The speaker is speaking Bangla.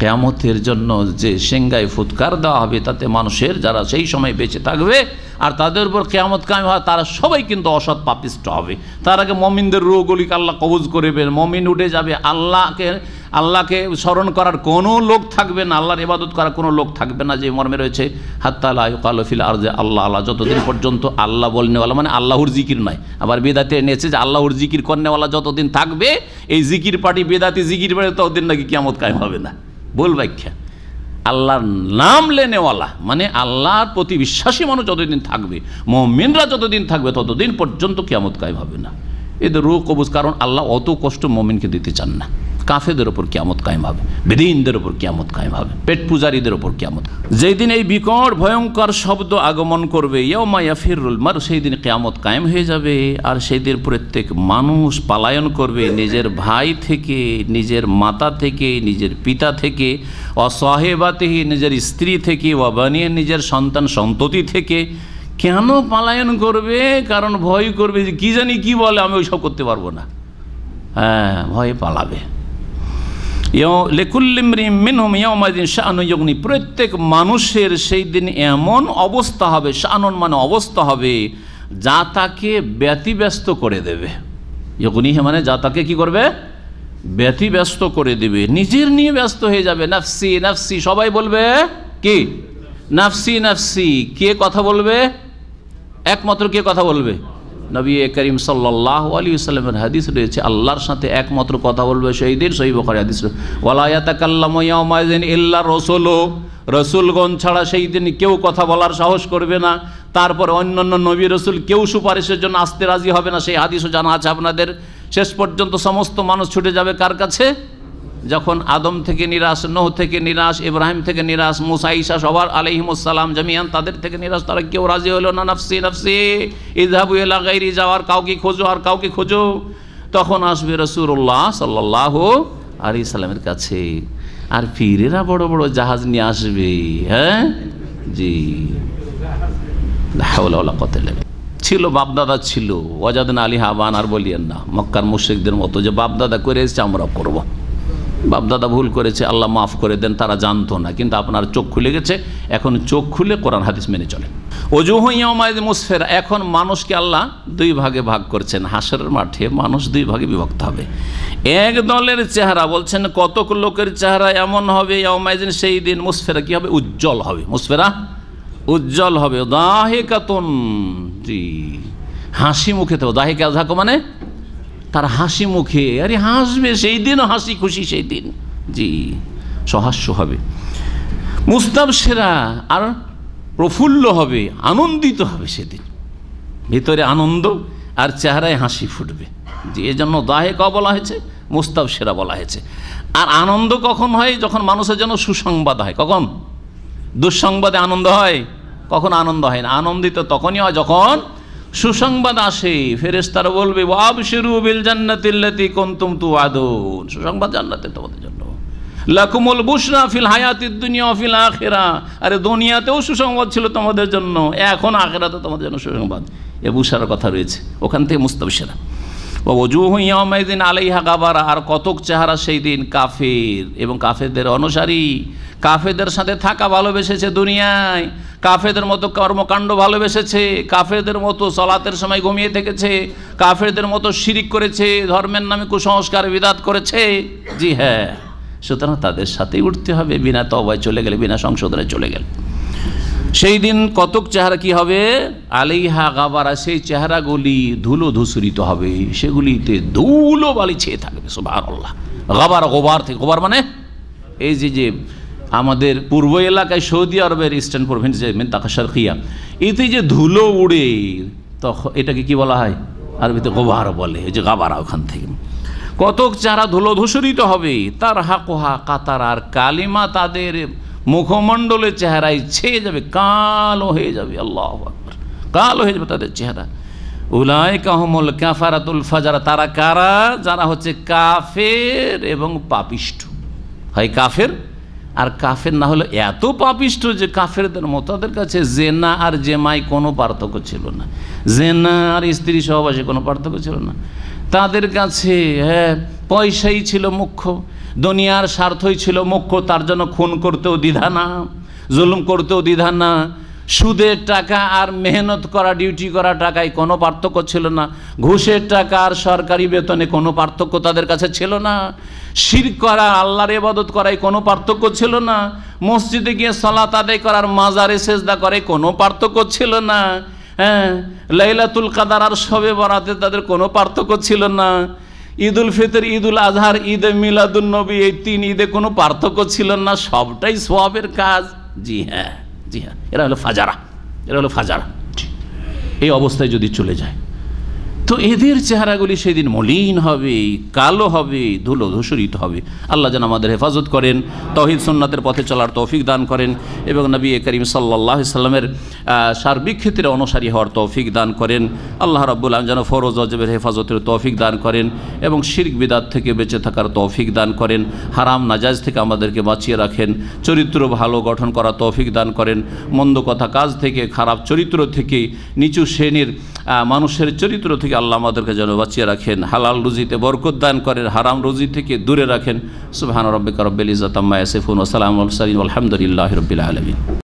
কেয়ামতের জন্য যে সেঙ্গায় ফুৎকার দেওয়া হবে, তাতে মানুষের যারা সেই সময় বেঁচে থাকবে আর তাদের উপর কেয়ামত কায়েম হয়, তারা সবাই কিন্তু অসৎ পাপিষ্ট হবে। তার আগে মমিনদের রোগলিকে আল্লাহ কবজ করবেন মমিন উঠে যাবে, আল্লাহকে আল্লাহকে স্মরণ করার কোনো লোক থাকবে না, আল্লাহর ইবাদত করার কোনো লোক থাকবে না যে মর্মে রয়েছে। হাত্তালা কালফিল আর যে আল্লাহ আল্লাহ, যতদিন পর্যন্ত আল্লাহ বলনেওয়ালা মানে আল্লাহর জিকির নয়। আবার বেদাতে এনেছে যে আল্লাহর জিকির করনেওয়ালা যতদিন থাকবে, এই জিকির পার্টি, বেদাতি জিকির পার্টি ততদিন নাকি কেয়ামত কায়েম হবে না। বল ব্যাখ্যা। আল্লাহর নাম লেনেওয়ালা মানে আল্লাহর প্রতি বিশ্বাসী মানুষ যতদিন থাকবে, মমিনরা যতদিন থাকবে, ততদিন পর্যন্ত কেমত কায়েম হবে না। এদের রোগ কবুজ, কারণ আল্লাহ অত কষ্ট মমিনকে দিতে চান না। কাফেদের ওপর কিয়ামত কায়েম হবে, বেদিনদের ওপর কিয়ামত কায়েম হবে, পেট পূজারীদের ওপর কিয়ামত। যেই দিন এই বিকট, ভয়ঙ্কর শব্দ আগমন করবে ইয়মাইয়া ফিরুল মার সেই দিন কেয়ামত কায়েম হয়ে যাবে। আর সেই দিন প্রত্যেক মানুষ পালায়ন করবে নিজের ভাই থেকে, নিজের মাতা থেকে, নিজের পিতা থেকে, অসহেবাতেহি নিজের স্ত্রী থেকে বানিয়ে নিজের সন্তান সন্ততি থেকে। কেন পালায়ন করবে? কারণ ভয় করবে যে কী জানি কি বলে, আমি ওইসব করতে পারব না। হ্যাঁ ভয়ে পালাবে। প্রত্যেক মানুষের সেই দিন এমন অবস্থা হবে শাহানুন মানে অবস্থা হবে, যা তাকে ব্যতিব্যস্ত করে দেবে। যখনই মানে যা তাকে কি করবে? ব্যতিব্যস্ত করে দেবে। নিজের নিয়ে ব্যস্ত হয়ে যাবে। নাফসি নাফসি, সবাই বলবে কি? নাফসি নাফসি, কে কথা বলবে? একমাত্র কে কথা বলবে? নবী করিম সাল্লাহ আলী সাল্লামের হাদিস রয়েছে, আল্লাহর সাথে একমাত্র কথা বলবে দিন সহি বখার হাদিস ওয়ালায়াতাকাল্লামিন ইল্লা রসুল রসুলগঞ্জ ছাড়া সেই দিন কেউ কথা বলার সাহস করবে না। তারপর অন্যান্য নবী রসুল কেউ সুপারিশের জন্য আসতে রাজি হবে না, সেই হাদিসও জানা আছে আপনাদের। শেষ পর্যন্ত সমস্ত মানুষ ছুটে যাবে কার কাছে? যখন আদম থেকে নিরাশ, নহ থেকে নিরাশ, ইব্রাহিম থেকে নিরাশ, মুসা ইসা সবার আলহিমসালাম জামিয়ান তাদের থেকে নিরাশ, তারা কেউ রাজি হলো না, নাফসি নাফসি ইজাবু এলা গাইরি, যাওয়ার কাউকে খোঁজো আর কাউকে খোঁজো। তখন আসবে রসুল্লাহ সাল্লাহ আলি সাল্লামের কাছে। আর পীরেরা বড় বড় জাহাজ নিয়ে আসবে হ্যাঁ? জি। কত ছিল, বাপদাদা ছিল। ওয়াজাদিন আলী হাবান আর বলিয়েন না। মক্কার মুশ্রিকদের মতো যে বাপদাদা করে এসেছে, আমরা করব। বাপদাদা ভুল করেছে, আল্লাহ মাফ করে দেন, তারা জানতো না। কিন্তু আপনার চোখ খুলে গেছে, এখন চোখ খুলে কোরআন হাদিস মেনে চলে অজুহমায়দ মুসফের, এখন মানুষকে আল্লাহ দুই ভাগে ভাগ করছেন, হাসরের মাঠে মানুষ দুই ভাগে বিভক্ত হবে। এক দলের চেহারা, বলছেন কতক লোকের চেহারা এমন হবে ইয়মায়দিন সেই দিন মুসফেরা কি হবে? উজ্জ্বল হবে। মুসফেরা উজ্জ্বল হবে। দাহে দাহেকাতন, জি, হাসি মুখে তো, দাহিকা, ঝাঁকো মানে তার হাসি মুখে, আরে হাসবে সেই দিনও হাসি খুশি সেই দিন জি, সহাস্য হবে। মুস্তাব সেরা আর প্রফুল্ল হবে, আনন্দিত হবে সেদিন। ভিতরে আনন্দ আর চেহারায় হাসি ফুটবে। যে জন্য দাহেকা বলা হয়েছে, মুস্তাব সেরা বলা হয়েছে। আর আনন্দ কখন হয়? যখন মানুষের জন্য সুসংবাদ হয়। কখন? দুঃসংবাদে আনন্দ হয়? কখন আনন্দ হয় না? আনন্দিত তখনই হয় যখন সুসংবাদ আসে ফেরেস্তারা বলবে ওয়াব শিরু বিল জান্নাতিল্লাতি কুনতুম তুআদুন সুসংবাদ জান্নাতে তোমাদের জন্য। লাকুমুল বুশরা ফিল হায়াতিদ দুনিয়া ফিল আখিরা। আরে, দুনিয়াতেও সুসংবাদ ছিল তোমাদের জন্য, এখন আখিরাতে তোমাদের জন্য সুসংবাদ। এ বুশার কথা রয়েছে, ওখান থেকে ওজুহ ইয়ামাইদিন আলাইহা গাবারা, আর কতক চেহারা সেই দিন কাফের, এবং কাফেরদের অনুসারী। কাফেদের সাথে থাকা ভালোবেসেছে দুনিয়ায়। কাফেদের মতো কর্মকাণ্ড ভালোবেসেছে। কাফেদের মতো সলাতের সময় ঘুমিয়ে থেকেছে। কাফেরদের মতো শিরিক করেছে। ধর্মের নামে কুসংস্কার, বিদাত করেছে। জি হ্যাঁ। সুতরাং তাদের সাথেই উঠতে হবে। বিনা তবায় চলে গেলে, বিনা সংশোধনে চলে গেলে। সেই দিন কতক চেহারা কি হবে? আলিহা গাবারা, সেই চেহারাগুলি ধুলো ধূসরিত হবে। সেগুলিতে ধুলো বালি ছেয়ে থাকবে আল্লাহ গাবার গোবার থেকে, গোবার মানে? এই যে যে আমাদের পূর্ব এলাকায় সৌদি আরবের ইস্টার্ন প্রভিন্সে তাকা শারকিয়া এতে যে ধুলো উড়ে তখন এটাকে কি বলা হয়? আরবিতে গোবার বলে যে গাবারা ওখান থেকে। কতক চারা ধুলো ধূসরিত হবে, তার হাকোহা কাতার আর কালিমা তাদের মুখমণ্ডলের চেহারায় ছেয়ে যাবে, কালো হয়ে যাবে, আল্লাহ কালো হয়ে যাবে তাদের চেহারা। উলাই কাহমুল কাফারাতুল ফাজারা, তারা কারা? যারা হচ্ছে কাফের এবং পাপিষ্ঠ। হয় কাফের আর কাফের না হলে এত পাপিষ্ট যে কাফেরদের মতো তাদের কাছে জেনা আর জেমাই কোনো পার্থক্য ছিল না। জেনা আর স্ত্রী সহবাসে কোনো পার্থক্য ছিল না। তাদের কাছে হ্যাঁ পয়সাই ছিল মুখ্য, দুনিয়ার স্বার্থই ছিল মুখ্য, তার জন্য খুন করতেও দ্বিধা না, জুলুম করতেও দ্বিধা না, সুদের টাকা আর মেহনত করা, ডিউটি করা টাকায় কোনো পার্থক্য ছিল না, ঘুষের টাকা আর সরকারি বেতনে কোনো পার্থক্য তাদের কাছে ছিল না। শির করা আল্লাহর এবাদত করায় কোনো পার্থক্য ছিল না। মসজিদে গিয়ে সলাত আদায় করার, মাজারে সেজদা করে কোনো পার্থক্য ছিল না। হ্যাঁ লাইলাতুল কাদার আর সবে বরাতে তাদের কোনো পার্থক্য ছিল না। ঈদ উল ফিতর ঈদ উল আজহার, ঈদ মিলাদুল নবী, এই তিন ঈদে কোনো পার্থক্য ছিল না। সবটাই সোয়াবের কাজ। জি হ্যাঁ জি হ্যাঁ এরা হলো ফাজারা, এরা হলো ফাজারা। এই অবস্থায় যদি চলে যায়। তো এদের চেহারাগুলি সেদিন মলিন হবে, কালো হবে, ধুলো ধূসরিত হবে। আল্লাহ যেন আমাদের হেফাজত করেন, তহিদ সুন্নাতের পথে চলার তৌফিক দান করেন এবং নবী করিম সাল্লাহ সাল্লামের সার্বিক ক্ষেত্রে অনুসারী হওয়ার তৌফিক দান করেন। আল্লাহ আলম যেন ফরোজ অজবের হেফাজতের তৌফিক দান করেন এবং শির্ক, বিদাত থেকে বেঁচে থাকার তৌফিক দান করেন। হারাম নাজাজ থেকে আমাদেরকে বাঁচিয়ে রাখেন। চরিত্র ভালো গঠন করা তৌফিক দান করেন। মন্দ কথা কাজ থেকে, খারাপ চরিত্র থেকে নিচু শ্রেণির মানুষের চরিত্র থেকে আল্লাহ আমাদেরকে যেন বাঁচিয়ে রাখেন, হালাল রুজিতে বরকত দান করেন, হারাম রুজি থেকে দূরে রাখেন। সুবহান রব্বিকা রব্বিল ইজাতাম্মা ইয়াসিফুন ওসালাম সালিম আলহামদুলিল্লাহ রব্বিল আলামিন।